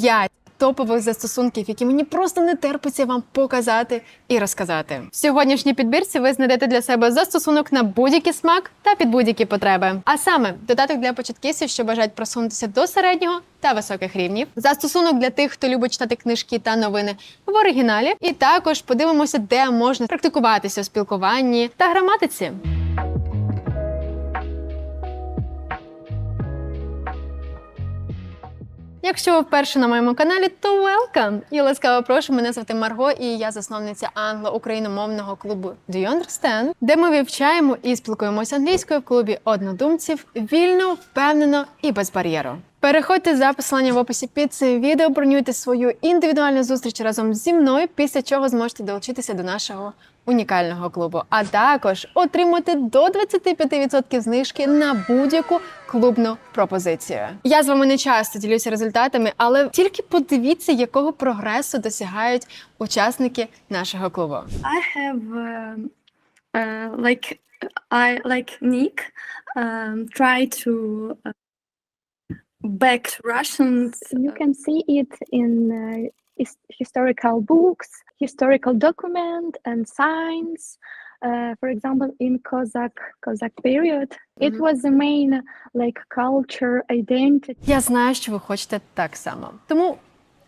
5 топових застосунків, які мені просто не терпиться вам показати і розказати. В сьогоднішній підбірці ви знайдете для себе застосунок на будь-який смак та під будь-які потреби. А саме додаток для початківців, що бажають просунутися до середнього та високих рівнів. Застосунок для тих, хто любить читати книжки та новини в оригіналі. І також подивимося, де можна практикуватися у спілкуванні та граматиці. Якщо ви вперше на моєму каналі, то welcome! І ласкаво прошу, мене звати Марго, і я засновниця англо-україномовного клубу Do You Understand?, де ми вивчаємо і спілкуємося англійською в клубі однодумців вільно, впевнено і без бар'єру. Переходьте за посиланням в описі під цим відео, бронюйте свою індивідуальну зустріч разом зі мною, після чого зможете долучитися до нашого унікального клубу. А також отримати до 25% знижки на будь-яку клубну пропозицію. Я з вами не часто ділюся результатами, але тільки подивіться, якого прогресу досягають учасники нашого клубу. I have uh, like I like Nick um, try to back Russians. You can see it in uh, his- historical books, historical document, and signs. Uh, for example, in Cossack Cossack period, it Mhm. was the main like culture identity. Я знаю, що ви хочете так само. Тому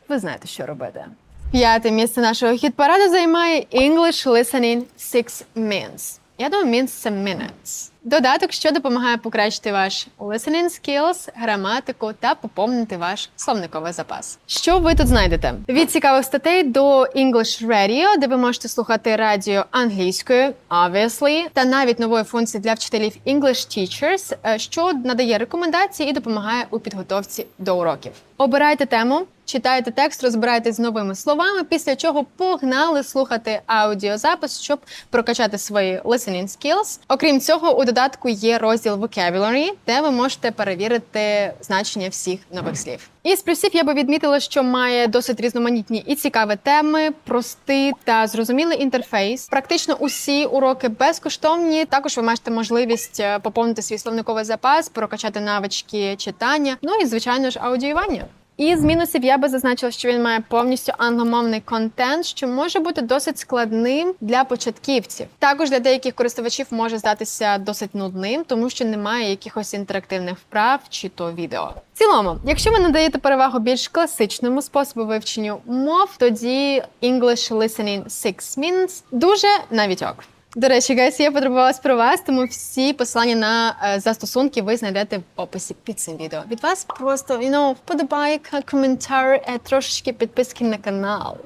ви знаєте, що робити. П'яте місце нашого хіт-параду займає English Listening 6 Minutes. Я думаю, means це minutes. Додаток, що допомагає покращити ваш listening skills, граматику та поповнити ваш словниковий запас. Що ви тут знайдете? Від цікавих статей до English Radio, де ви можете слухати радіо англійською, obviously, та навіть нової функції для вчителів English Teachers, е, що надає рекомендації і допомагає у підготовці до уроків. Обирайте тему. Читайте текст, розбирайтесь з новими словами, після чого погнали слухати аудіозапис, щоб прокачати свої listening skills. Окрім цього, у додатку є розділ vocabulary, де ви можете перевірити значення всіх нових слів. І з плюсів я би відмітила, що має досить різноманітні і цікаві теми, простий та зрозумілий інтерфейс. Практично усі уроки безкоштовні. Також ви маєте можливість е, поповнити свій словниковий запас, прокачати навички читання, ну і звичайно ж аудіювання. І з мінусів я би зазначила, що він має повністю англомовний контент, що може бути досить складним для початківців. Також для деяких користувачів може здатися досить нудним, тому що немає якихось інтерактивних вправ чи то відео. В цілому, якщо ви надаєте перевагу більш класичному способу вивченню мов, тоді English Listening 6 Minutes дуже навіть ок. До речі, гайс, я потребувалась про вас, тому всі посилання на е, застосунки ви знайдете в описі під цим відео. Від вас просто you know, вподобайка, коментар, е, трошечки підписки на канал.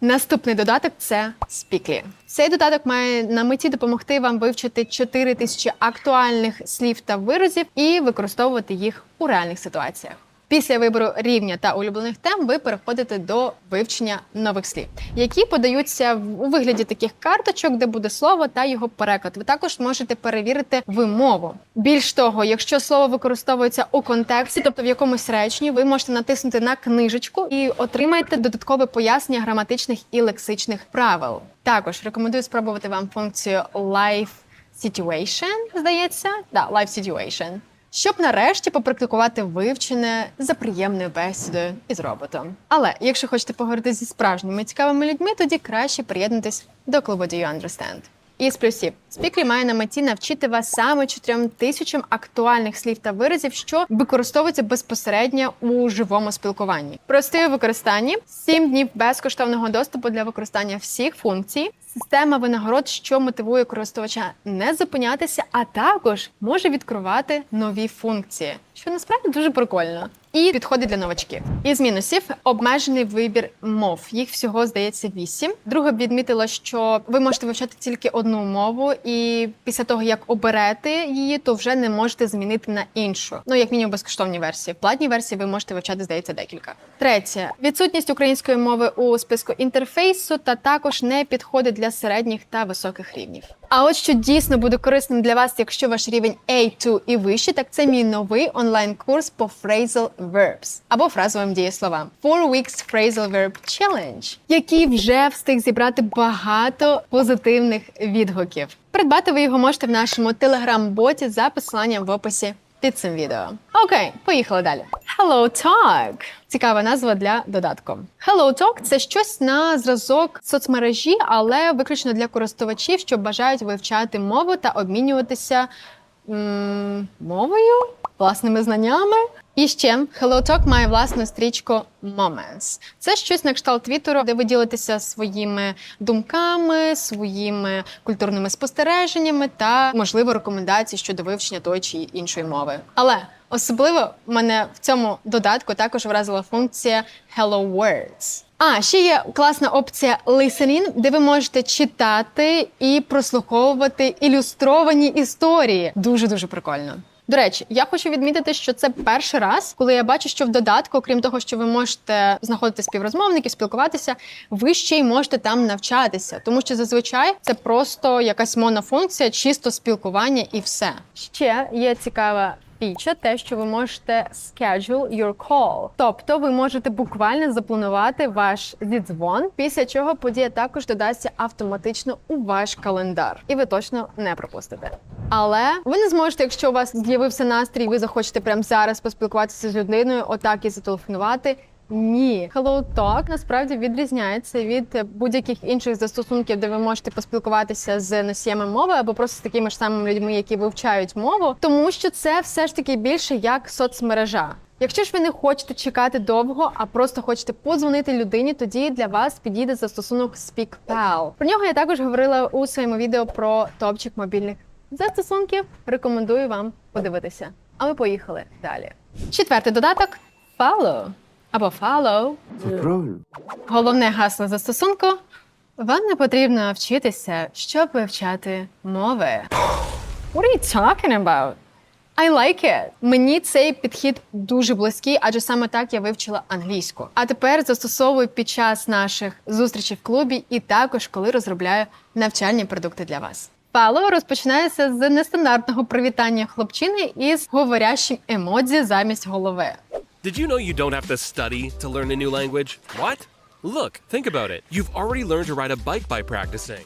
Наступний додаток це Speakly. Цей додаток має на меті допомогти вам вивчити 4 тисячі актуальних слів та виразів і використовувати їх у реальних ситуаціях. Після вибору рівня та улюблених тем ви переходите до вивчення нових слів, які подаються у вигляді таких карточок, де буде слово та його переклад. Ви також можете перевірити вимову. Більш того, якщо слово використовується у контексті, тобто в якомусь реченні, ви можете натиснути на книжечку і отримаєте додаткове пояснення граматичних і лексичних правил. Також рекомендую спробувати вам функцію Life Situation, здається, да, Life Situation щоб нарешті попрактикувати вивчене за приємною бесідою із роботом. Але якщо хочете поговорити зі справжніми цікавими людьми, тоді краще приєднатись до клубу Do You Understand. І з плюсів спікер має на меті навчити вас саме чотирьом тисячам актуальних слів та виразів, що використовуються безпосередньо у живому спілкуванні. Прости у використанні 7 днів безкоштовного доступу для використання всіх функцій. Система винагород, що мотивує користувача не зупинятися, а також може відкривати нові функції, що насправді дуже прикольно. І підходить для новачків. Із мінусів обмежений вибір мов. Їх всього здається вісім. Друге б відмітила, що ви можете вивчати тільки одну мову, і після того як оберете її, то вже не можете змінити на іншу. Ну як мінімум безкоштовні версії. В платній версії ви можете вивчати, здається, декілька. Третє відсутність української мови у списку інтерфейсу, та також не підходить для середніх та високих рівнів. А от що дійсно буде корисним для вас, якщо ваш рівень A2 і вище, так це мій новий онлайн-курс по phrasal verbs або фразовим дієсловам. Four Weeks Phrasal Verb Challenge, який вже встиг зібрати багато позитивних відгуків. Придбати ви його можете в нашому телеграм-боті за посиланням в описі під цим відео. Окей, поїхали далі. Hello Talk. Цікава назва для додатку. Hello Talk – це щось на зразок соцмережі, але виключно для користувачів, що бажають вивчати мову та обмінюватися м, мовою, власними знаннями. І ще Hello Talk має власну стрічку Moments. Це щось на кшталт Твіттеру, де ви ділитеся своїми думками, своїми культурними спостереженнями та, можливо, рекомендації щодо вивчення тої чи іншої мови. Але особливо мене в цьому додатку також вразила функція Hello Words. А ще є класна опція Listening, де ви можете читати і прослуховувати ілюстровані історії. Дуже дуже прикольно. До речі, я хочу відмітити, що це перший раз, коли я бачу, що в додатку, окрім того, що ви можете знаходити співрозмовників, спілкуватися, ви ще й можете там навчатися, тому що зазвичай це просто якась монофункція, чисто спілкування і все. Ще є цікава фіча, те, що ви можете schedule your call. Тобто ви можете буквально запланувати ваш зідзвон, після чого подія також додасться автоматично у ваш календар, і ви точно не пропустите. Але ви не зможете, якщо у вас з'явився настрій, ви захочете прямо зараз поспілкуватися з людиною, отак і зателефонувати. Ні, Hello Talk насправді відрізняється від будь-яких інших застосунків, де ви можете поспілкуватися з носіями мови або просто з такими ж самими людьми, які вивчають мову, тому що це все ж таки більше як соцмережа. Якщо ж ви не хочете чекати довго, а просто хочете подзвонити людині, тоді для вас підійде застосунок SpeakPal. Про нього я також говорила у своєму відео про топчик мобільних застосунків. Рекомендую вам подивитися. А ми поїхали далі. Четвертий додаток Follow або Follow. Це правильно. Головне гасло застосунку. Вам не потрібно вчитися, щоб вивчати мови. What are you talking about? I like it. Мені цей підхід дуже близький, адже саме так я вивчила англійську. А тепер застосовую під час наших зустрічей в клубі і також коли розробляю навчальні продукти для вас. Follow розпочинається з нестандартного привітання хлопчини із говорящим емодзі замість голови. Did you know you don't have to study to learn a new language? What? Look, think about it. You've already learned to ride a bike by practicing.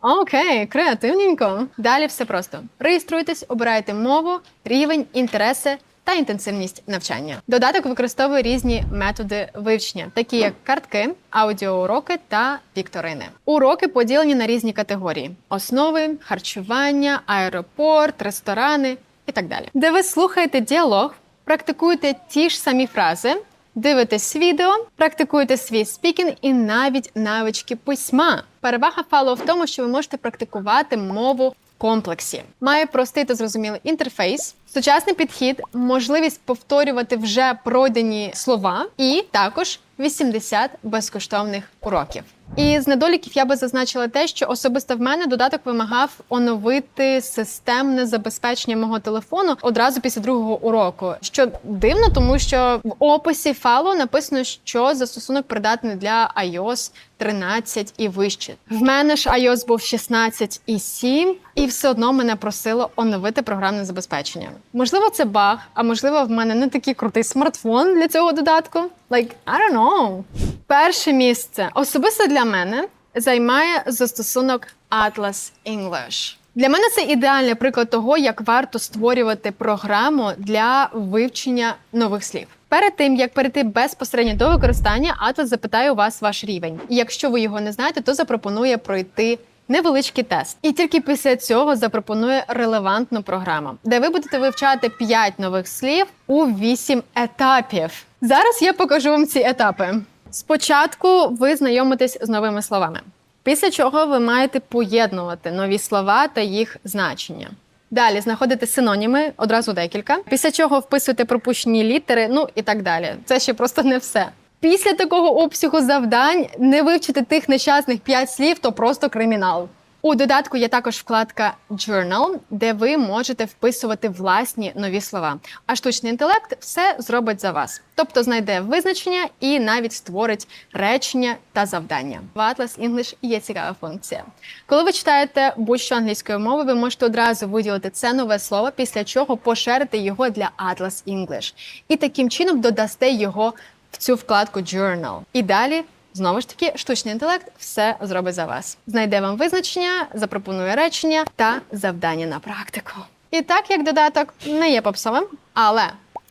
Окей, креативненько. Далі все просто. Реєструйтесь, обирайте мову, рівень, інтереси та інтенсивність навчання. Додаток використовує різні методи вивчення, такі як картки, аудіоуроки та вікторини. Уроки поділені на різні категорії: основи, харчування, аеропорт, ресторани і так далі. Де ви слухаєте діалог, практикуєте ті ж самі фрази. Дивитесь відео, практикуєте свій спікінг і навіть навички письма. Перевага фалу в тому, що ви можете практикувати мову комплексі. Має простий та зрозумілий інтерфейс, сучасний підхід, можливість повторювати вже пройдені слова, і також 80 безкоштовних уроків. І з недоліків я би зазначила те, що особисто в мене додаток вимагав оновити системне забезпечення мого телефону одразу після другого уроку. Що дивно, тому що в описі файлу написано, що застосунок придатний для iOS 13 і вище. В мене ж iOS був 16 і 7, і все одно мене просило оновити програмне забезпечення. Можливо, це баг, а можливо, в мене не такий крутий смартфон для цього додатку. Like, I don't know. Перше місце особисто для мене займає застосунок Atlas English. Для мене це ідеальний приклад того, як варто створювати програму для вивчення нових слів. Перед тим як перейти безпосередньо до використання, Atlas запитає у вас ваш рівень. І якщо ви його не знаєте, то запропонує пройти невеличкий тест. І тільки після цього запропонує релевантну програму, де ви будете вивчати 5 нових слів у 8 етапів. Зараз я покажу вам ці етапи. Спочатку ви знайомитесь з новими словами. Після чого ви маєте поєднувати нові слова та їх значення. Далі знаходите синоніми, одразу декілька. Після чого вписуєте пропущені літери, ну і так далі. Це ще просто не все. Після такого обсягу завдань не вивчити тих нещасних 5 слів, то просто кримінал. У додатку є також вкладка Journal, де ви можете вписувати власні нові слова. А штучний інтелект все зробить за вас, тобто знайде визначення і навіть створить речення та завдання. В Atlas English є цікава функція. Коли ви читаєте будь-що англійською мовою, ви можете одразу виділити це нове слово, після чого поширити його для Atlas English. І таким чином додасте його цю вкладку Journal. І далі Знову ж таки, штучний інтелект все зробить за вас. Знайде вам визначення, запропонує речення та завдання на практику. І так як додаток не є попсовим, але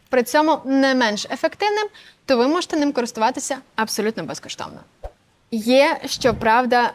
при цьому не менш ефективним, то ви можете ним користуватися абсолютно безкоштовно. Є, щоправда,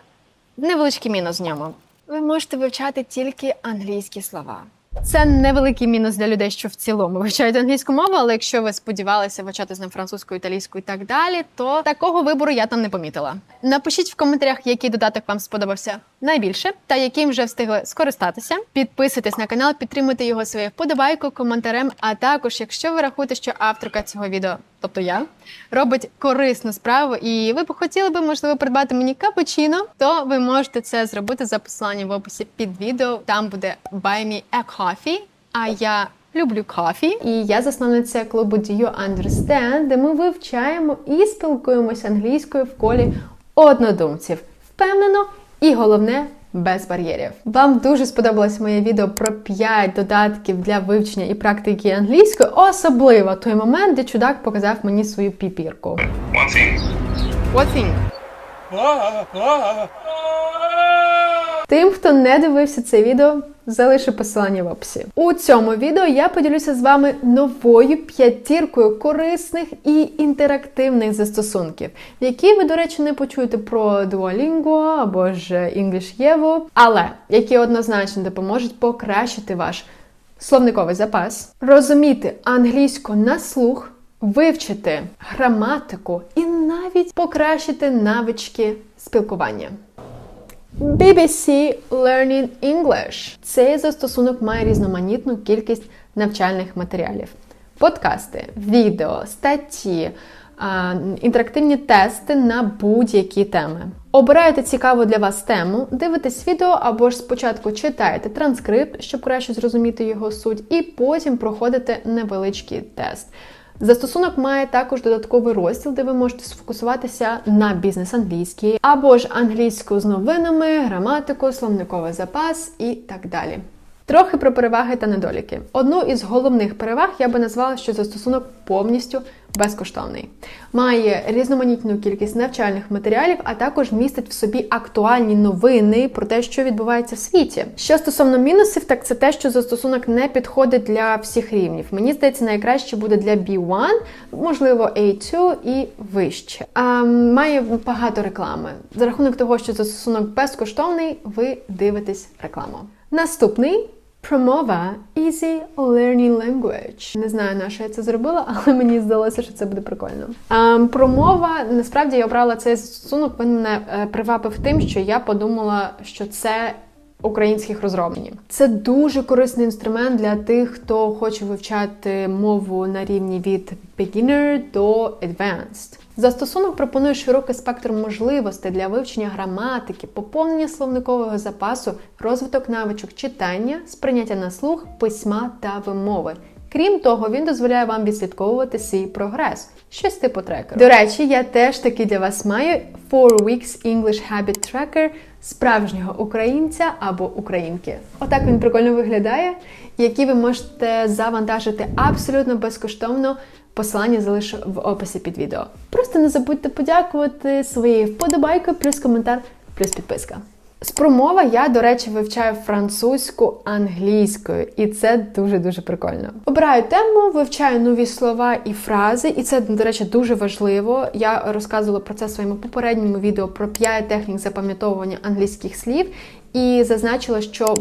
невеличкий мінус в ньому. Ви можете вивчати тільки англійські слова. Це невеликий мінус для людей, що в цілому вивчають англійську мову, але якщо ви сподівалися вивчати з ним французьку, італійську і так далі, то такого вибору я там не помітила. Напишіть в коментарях, який додаток вам сподобався найбільше та яким вже встигли скористатися. Підписуйтесь на канал, підтримуйте його своєю вподобайкою, коментарем. А також, якщо ви рахуєте, що авторка цього відео, тобто я, робить корисну справу, і ви б хотіли би, можливо, придбати мені капучино, то ви можете це зробити за посиланням в описі під відео. Там буде Buy Me a Coffee, А я люблю кофі. І я засновниця клубу Do You Understand, де ми вивчаємо і спілкуємося англійською в колі однодумців. Впевнено, і головне. Без бар'єрів. Вам дуже сподобалось моє відео про 5 додатків для вивчення і практики англійської, особливо той момент, де чудак показав мені свою піпірку. One thing. One thing? Тим, хто не дивився це відео, залишу посилання в описі. У цьому відео я поділюся з вами новою п'ятіркою корисних і інтерактивних застосунків, які ви, до речі, не почуєте про Duolingo або ж English Yevo, але які однозначно допоможуть покращити ваш словниковий запас, розуміти англійську на слух, вивчити граматику і навіть покращити навички спілкування. BBC Learning English. Цей застосунок має різноманітну кількість навчальних матеріалів: подкасти, відео, статті, інтерактивні тести на будь-які теми. Обираєте цікаву для вас тему, дивитесь відео або ж спочатку читаєте транскрипт, щоб краще зрозуміти його суть, і потім проходите невеличкий тест. Застосунок має також додатковий розділ, де ви можете сфокусуватися на бізнес англійський, або ж англійську з новинами, граматику, словниковий запас і так далі. Трохи про переваги та недоліки. Одну із головних переваг я би назвала, що застосунок повністю безкоштовний. Має різноманітну кількість навчальних матеріалів, а також містить в собі актуальні новини про те, що відбувається в світі. Що стосовно мінусів, так це те, що застосунок не підходить для всіх рівнів. Мені здається, найкраще буде для B1, можливо, A2 і вище. А, має багато реклами. За рахунок того, що застосунок безкоштовний, ви дивитесь рекламу. Наступний Промова Easy Learning Language. Не знаю, на що я це зробила, але мені здалося, що це буде прикольно. Ем, промова насправді я обрала цей застосунок. Він мене е, привабив тим, що я подумала, що це. Українських розробників. Це дуже корисний інструмент для тих, хто хоче вивчати мову на рівні від beginner до advanced. Застосунок пропонує широкий спектр можливостей для вивчення граматики, поповнення словникового запасу, розвиток навичок читання, сприйняття на слух, письма та вимови. Крім того, він дозволяє вам відслідковувати свій прогрес, щось типу трекеру. До речі, я теж таки для вас маю 4 Weeks English Habit Tracker справжнього українця або українки. Отак він прикольно виглядає, який ви можете завантажити абсолютно безкоштовно. Посилання залишу в описі під відео. Просто не забудьте подякувати своєю вподобайкою, плюс коментар, плюс підписка. З промова я, до речі, вивчаю французьку англійською, і це дуже-дуже прикольно. Обираю тему, вивчаю нові слова і фрази, і це, до речі, дуже важливо. Я розказувала про це в своєму попередньому відео про 5 технік запам'ятовування англійських слів і зазначила, що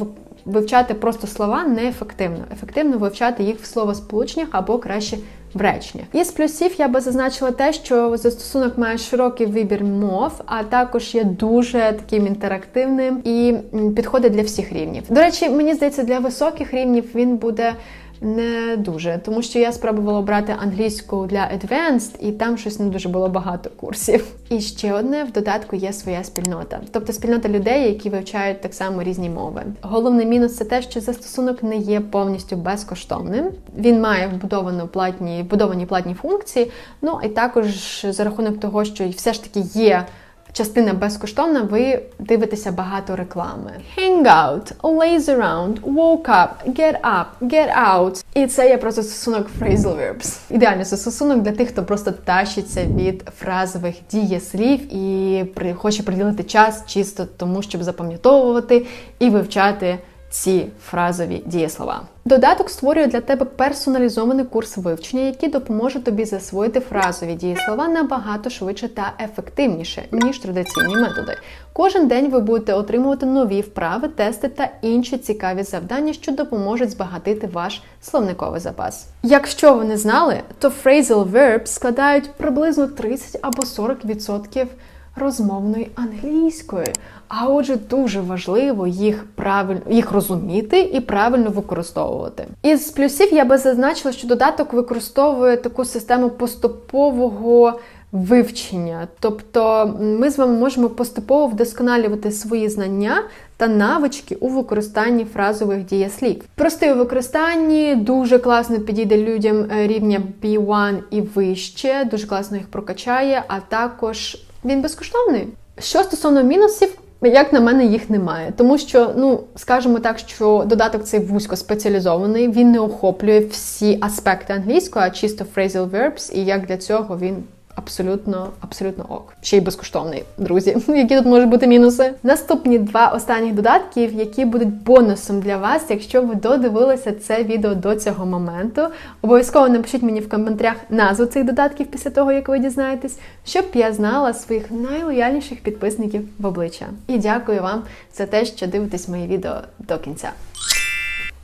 вивчати просто слова неефективно. Ефективно вивчати їх в словосполученнях або краще в реченнях. Із плюсів я би зазначила те, що застосунок має широкий вибір мов, а також є дуже таким інтерактивним і підходить для всіх рівнів. До речі, мені здається, для високих рівнів він буде. Не дуже, тому що я спробувала обрати англійську для Advanced, і там щось не дуже було багато курсів. І ще одне в додатку є своя спільнота, тобто спільнота людей, які вивчають так само різні мови. Головний мінус це те, що застосунок не є повністю безкоштовним. Він має вбудовану платні вбудовані платні функції. Ну і також за рахунок того, що все ж таки є. Частина безкоштовна, ви дивитеся багато реклами. Hang out, laze around, woke up, get up, get out. І це є просто застосунок phrasal verbs. Ідеальний застосунок для тих, хто просто тащиться від фразових дієслів і хоче приділити час чисто тому, щоб запам'ятовувати і вивчати ці фразові дієслова. Додаток створює для тебе персоналізований курс вивчення, який допоможе тобі засвоїти фразові дієслова набагато швидше та ефективніше, ніж традиційні методи. Кожен день ви будете отримувати нові вправи, тести та інші цікаві завдання, що допоможуть збагатити ваш словниковий запас. Якщо ви не знали, то phrasal verbs складають приблизно 30 або 40% розмовної англійської. А отже, дуже важливо їх правильно їх розуміти і правильно використовувати. Із плюсів я би зазначила, що додаток використовує таку систему поступового вивчення. Тобто ми з вами можемо поступово вдосконалювати свої знання та навички у використанні фразових дієслів. Простий у використанні дуже класно підійде людям е, рівня B1 і вище, дуже класно їх прокачає, а також він безкоштовний. Що стосовно мінусів, як на мене, їх немає, тому що, ну скажімо так, що додаток цей вузько спеціалізований, він не охоплює всі аспекти англійського, а чисто phrasal verbs, і як для цього він абсолютно, абсолютно ок. Ще й безкоштовний, друзі. Які тут можуть бути мінуси? Наступні два останніх додатків, які будуть бонусом для вас, якщо ви додивилися це відео до цього моменту. Обов'язково напишіть мені в коментарях назву цих додатків після того, як ви дізнаєтесь, щоб я знала своїх найлояльніших підписників в обличчя. І дякую вам за те, що дивитесь мої відео до кінця.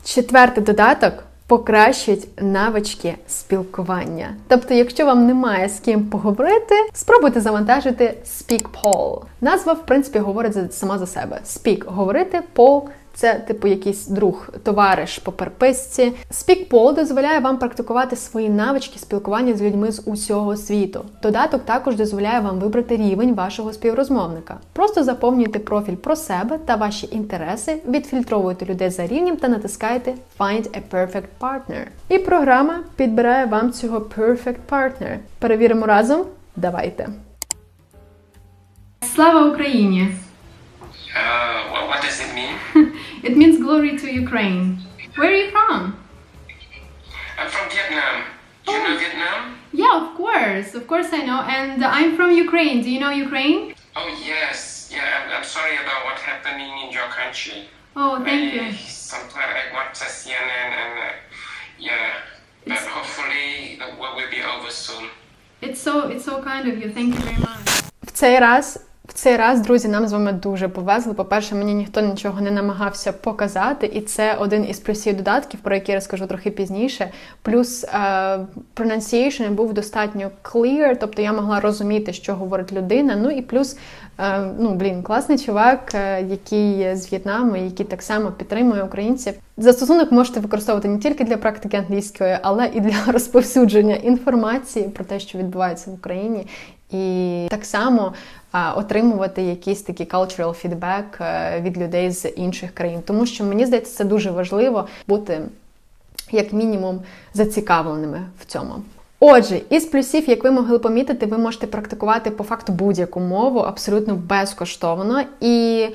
Четвертий додаток покращить навички спілкування. Тобто, якщо вам немає з ким поговорити, спробуйте завантажити SpeakPol. Назва, в принципі, говорить сама за себе. Speak – говорити, Pol – це типу якийсь друг, товариш по переписці. SpeakPol дозволяє вам практикувати свої навички спілкування з людьми з усього світу. Додаток також дозволяє вам вибрати рівень вашого співрозмовника. Просто заповнюйте профіль про себе та ваші інтереси, відфільтровуйте людей за рівнем та натискаєте Find a Perfect Partner. І програма підбирає вам цього Perfect Partner. Перевіримо разом. Давайте. Слава Україні! Uh, well, what does it mean? It means glory to Ukraine. Where are you from? I'm from Vietnam. Do you know Vietnam? Yeah, of course. Of course I know. And I'm from Ukraine. Do you know Ukraine? Oh, yes. Yeah, I'm, I'm sorry about what's happening in your country. Oh, thank I, you. Sometimes I watch the CNN and, uh, yeah, but hopefully the war will be over soon. It's so it's so kind of you. Thank you very much. В цей раз. В цей раз, друзі, нам з вами дуже повезли. По-перше, мені ніхто нічого не намагався показати, і це один із плюсів додатків, про які розкажу трохи пізніше. Плюс е, pronunciation був достатньо clear, тобто я могла розуміти, що говорить людина. Ну і плюс, е, ну блін, класний чувак, е, який з В'єтнаму, який так само підтримує українців. Застосунок можете використовувати не тільки для практики англійської, але і для розповсюдження інформації про те, що відбувається в Україні. І так само отримувати якийсь такий cultural feedback е, від людей з інших країн. Тому що мені здається, це дуже важливо бути як мінімум зацікавленими в цьому. Отже, із плюсів, як ви могли помітити, ви можете практикувати по факту будь-яку мову абсолютно безкоштовно і.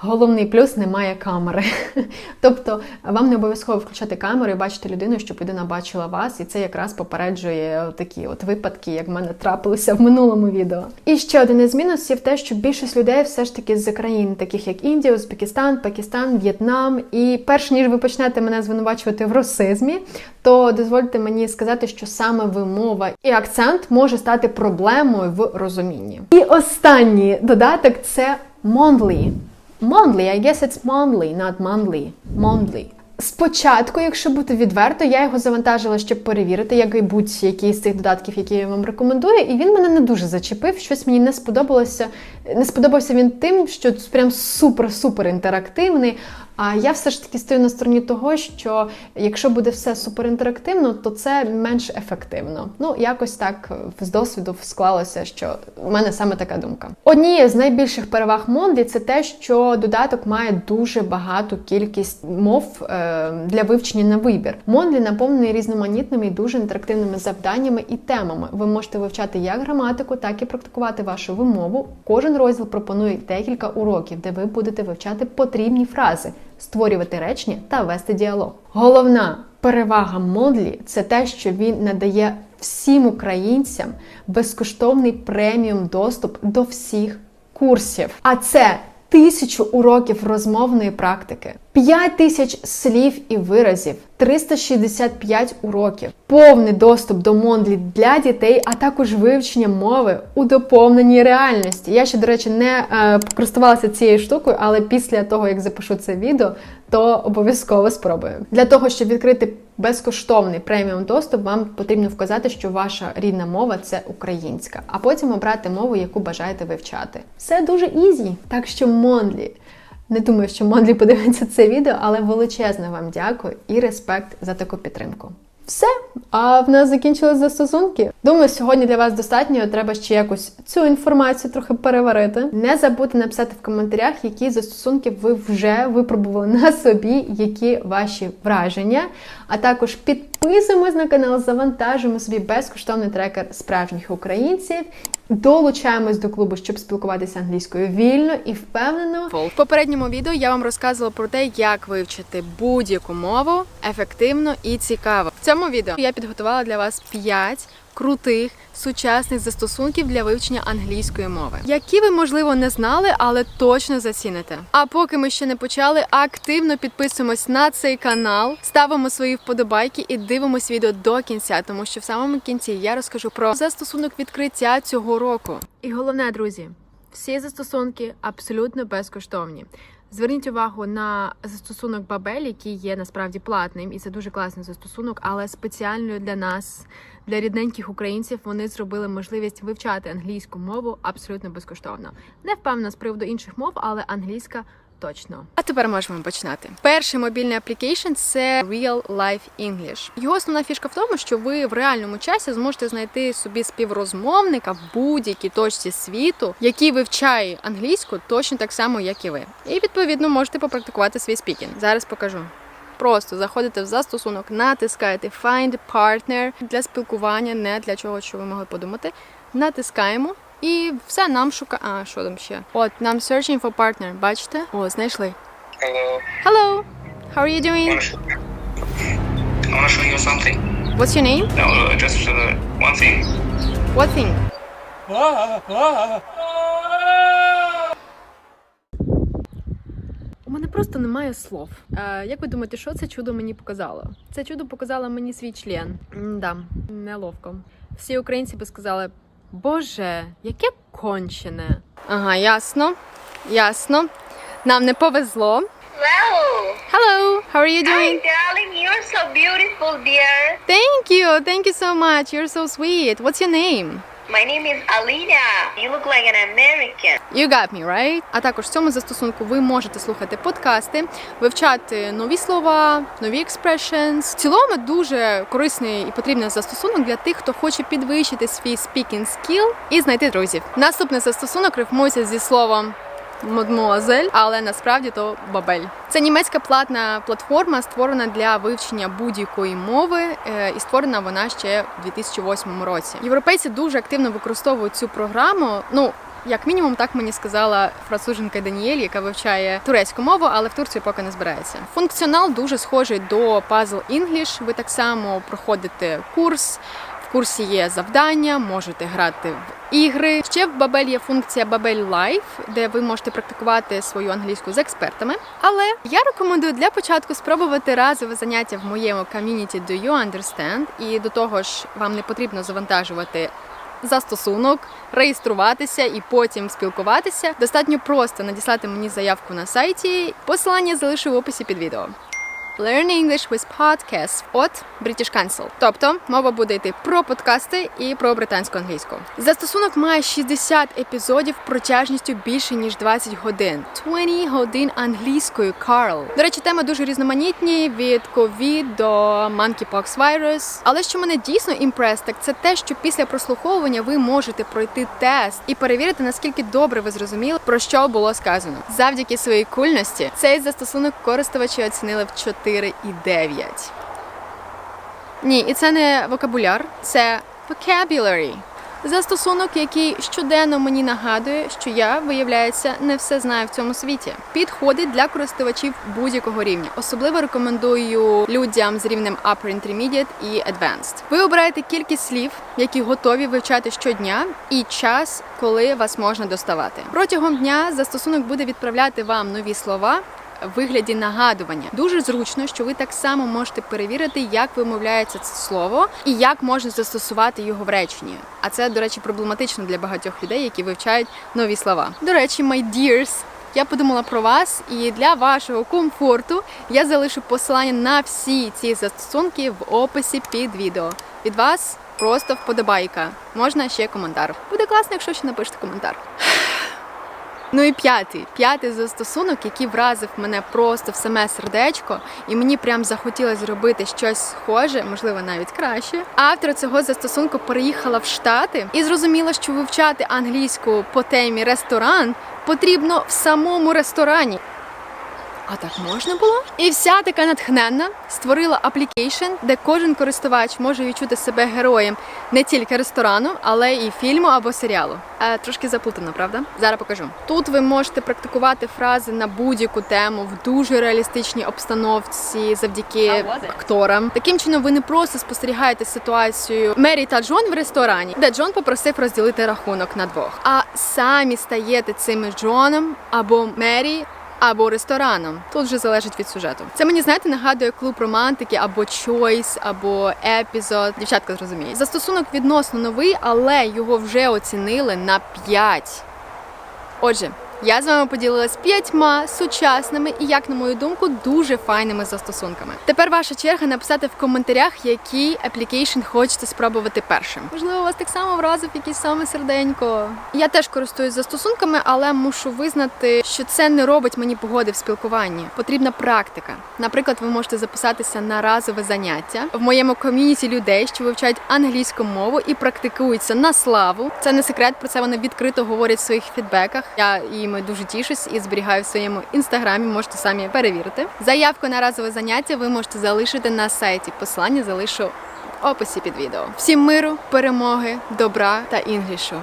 Головний плюс немає камери. тобто вам не обов'язково включати камеру і бачити людину, щоб людина бачила вас, і це якраз попереджує такі от випадки, як в мене трапилися в минулому відео. І ще один із мінусів те, що більшість людей все ж таки з країн, таких як Індія, Узбекистан, Пакистан, В'єтнам. І перш ніж ви почнете мене звинувачувати в расизмі, то дозвольте мені сказати, що саме вимова і акцент може стати проблемою в розумінні. І останній додаток це Mondly. Mondly, I guess it's Mondly, not Mondly. Mondly. Спочатку, якщо бути відверто, я його завантажила, щоб перевірити, як і будь-який з цих додатків, які я вам рекомендую, і він мене не дуже зачепив. Щось мені не сподобалося. Не сподобався він тим, що прям супер-супер інтерактивний. А я все ж таки стою на стороні того, що якщо буде все суперінтерактивно, то це менш ефективно. Ну, якось так з досвіду склалося, що в мене саме така думка. Однією з найбільших переваг Мондлі це те, що додаток має дуже багату кількість мов е, для вивчення на вибір. Мондлі наповнений різноманітними і дуже інтерактивними завданнями і темами. Ви можете вивчати як граматику, так і практикувати вашу вимову. Кожен розділ пропонує декілька уроків, де ви будете вивчати потрібні фрази створювати речення та вести діалог. Головна перевага Модлі це те, що він надає всім українцям безкоштовний преміум доступ до всіх курсів. А це тисячу уроків розмовної практики, 5 тисяч слів і виразів, 365 уроків, повний доступ до Мондлі для дітей, а також вивчення мови у доповненій реальності. Я ще, до речі, не е, користувалася цією штукою, але після того, як запишу це відео, то обов'язково спробую. Для того, щоб відкрити безкоштовний преміум доступ, вам потрібно вказати, що ваша рідна мова це українська, а потім обрати мову, яку бажаєте вивчати. Все дуже ізі. Так що Мондлі. Не думаю, що Мондлі подивиться це відео, але величезне вам дякую і респект за таку підтримку. Все, а в нас закінчились застосунки. Думаю, сьогодні для вас достатньо. Треба ще якось цю інформацію трохи переварити. Не забудьте написати в коментарях, які застосунки ви вже випробували на собі, які ваші враження. А також підписуємось на канал, завантажуємо собі безкоштовний трекер справжніх українців. Долучаємось до клубу, щоб спілкуватися англійською вільно і впевнено. В попередньому відео я вам розказувала про те, як вивчити будь-яку мову ефективно і цікаво. В цьому відео я підготувала для вас 5 крутих сучасних застосунків для вивчення англійської мови, які ви можливо не знали, але точно заціните. А поки ми ще не почали, активно підписуємось на цей канал, ставимо свої вподобайки і дивимось відео до кінця, тому що в самому кінці я розкажу про застосунок відкриття цього року. І головне, друзі, всі застосунки абсолютно безкоштовні. Зверніть увагу на застосунок Бабель, який є насправді платним, і це дуже класний застосунок, але спеціально для нас, для рідненьких українців, вони зробили можливість вивчати англійську мову абсолютно безкоштовно. Не впевнена з приводу інших мов, але англійська. Точно. А тепер можемо починати. Перший мобільний аплікейшн це Real Life English. Його основна фішка в тому, що ви в реальному часі зможете знайти собі співрозмовника в будь-якій точці світу, який вивчає англійську точно так само, як і ви. І відповідно можете попрактикувати свій спікінг. Зараз покажу. Просто заходите в застосунок, натискаєте Find Partner для спілкування, не для чого, що ви могли подумати. Натискаємо. І все нам шукає. А, що там ще? От, нам searching for partner. Бачите? О, знайшли. Hello. Hello. How are you doing? I wanna show you something. What's your name? No, uh, just uh, one thing. What thing? У мене просто немає слов. Е, як ви думаєте, що це чудо мені показало? Це чудо показало мені свій член. Да, неловко. Всі українці би сказали: Боже, яке кончене. Ага, ясно. Ясно. Нам не повезло. Hello. Hello, how are you Hi, darling. You're so beautiful, dear. Thank you, thank you so much. You're so sweet. What's your name? My name is Alina. You look like an American. You got me, right? А також в цьому застосунку ви можете слухати подкасти, вивчати нові слова, нові expressions. В цілому дуже корисний і потрібний застосунок для тих, хто хоче підвищити свій speaking skill і знайти друзів. Наступний застосунок рифмується зі словом Мадмуазель, але насправді то бабель. Це німецька платна платформа, створена для вивчення будь-якої мови, е, і створена вона ще в 2008 році. Європейці дуже активно використовують цю програму. Ну як мінімум, так мені сказала француженка Даніель, яка вивчає турецьку мову, але в Турцію поки не збирається. Функціонал дуже схожий до Puzzle English. Ви так само проходите курс. Курсі є завдання, можете грати в ігри. Ще в Бабель є функція Бабель Live, де ви можете практикувати свою англійську з експертами. Але я рекомендую для початку спробувати разове заняття в моєму ком'юніті Do You Understand? І до того ж, вам не потрібно завантажувати застосунок, реєструватися і потім спілкуватися. Достатньо просто надіслати мені заявку на сайті. Посилання залишу в описі під відео. Learn English with Podcasts от British Council. Тобто мова буде йти про подкасти і про британську англійську. Застосунок має 60 епізодів протяжністю більше ніж 20 годин. 20 годин англійською Карл. До речі, теми дуже різноманітні від COVID до monkeypox virus. Але що мене дійсно імпрес, так це те, що після прослуховування ви можете пройти тест і перевірити, наскільки добре ви зрозуміли, про що було сказано. Завдяки своїй кульності цей застосунок користувачі оцінили в 4,9. Ні, і це не вокабуляр, це vocabulary. Застосунок, який щоденно мені нагадує, що я, виявляється, не все знаю в цьому світі. Підходить для користувачів будь-якого рівня. Особливо рекомендую людям з рівнем Upper Intermediate і Advanced. Ви обираєте кількість слів, які готові вивчати щодня, і час, коли вас можна доставати. Протягом дня застосунок буде відправляти вам нові слова. Вигляді нагадування дуже зручно, що ви так само можете перевірити, як вимовляється це слово і як можна застосувати його в реченні. А це, до речі, проблематично для багатьох людей, які вивчають нові слова. До речі, my dears, я подумала про вас, і для вашого комфорту я залишу посилання на всі ці застосунки в описі під відео. Від вас просто вподобайка. Можна ще коментар. Буде класно, якщо ще напишете коментар. Ну і п'ятий, п'ятий застосунок, який вразив мене просто в саме сердечко, і мені прям захотілося зробити щось схоже, можливо, навіть краще. Автор цього застосунку переїхала в Штати і зрозуміла, що вивчати англійську по темі ресторан потрібно в самому ресторані. А так можна було? І вся така натхненна створила аплікейшн, де кожен користувач може відчути себе героєм не тільки ресторану, але і фільму або серіалу. Е, трошки заплутано, правда? Зараз покажу. Тут ви можете практикувати фрази на будь-яку тему в дуже реалістичній обстановці завдяки акторам. Таким чином, ви не просто спостерігаєте ситуацію Мері та Джон в ресторані, де Джон попросив розділити рахунок на двох, а самі стаєте цими Джоном або Мері або рестораном. Тут вже залежить від сюжету. Це мені знаєте нагадує клуб романтики або Choice, або епізод. Дівчатка зрозуміють. Застосунок відносно новий, але його вже оцінили на 5. Отже. Я з вами поділилась п'ятьма сучасними і, як на мою думку, дуже файними застосунками. Тепер ваша черга написати в коментарях, який аплікейшн хочете спробувати першим. Можливо, у вас так само вразив якийсь саме серденько. Я теж користуюсь застосунками, але мушу визнати, що це не робить мені погоди в спілкуванні. Потрібна практика. Наприклад, ви можете записатися на разове заняття в моєму ком'юніті людей, що вивчають англійську мову і практикуються на славу. Це не секрет, про це вони відкрито говорять в своїх фідбеках. Я їм дуже тішусь і зберігаю в своєму інстаграмі. Можете самі перевірити. Заявку на разове заняття ви можете залишити на сайті. Посилання залишу в описі під відео. Всім миру, перемоги, добра та інглішу.